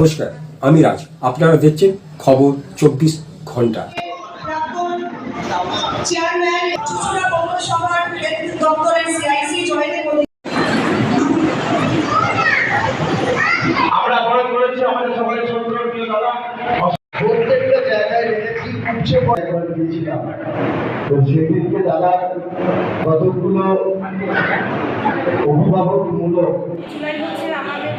নমস্কার আমি রাজ। আপনারা দেখছেন খবর চব্বিশ ঘণ্টা। প্রাক্তন চেয়ারম্যান চুচুড়া পৌরসভার হেলথ দপ্তরের সিআইসি জয়েন্ট আমরা করেছি আমাদের সকলের সন্ত্রপ্রিয় দাদা। প্রত্যেকটা জায়গায় রেখেছি উচ্চ দিয়েছিলাম তো সেদিনকে দাদা কতগুলো অভিভাবকমূলক হচ্ছে আমাদের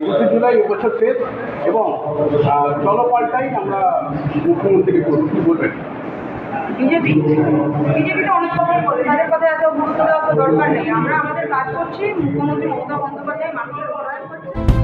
একুশে জুলাই এবছর শেষ এবং আহ, চলো পাল্টাই আমরা মুখ্যমন্ত্রীকে করব কি বলবেন বিজেপি বিজেপিটা অনেক কথাই বলে তাদের কথা এত গুরুত্ব দেওয়া তো দরকার নেই। আমরা আমাদের কাজ করছি মুখ্যমন্ত্রী মমতা বন্দ্যোপাধ্যায় মানুষের উন্নয়ন করছে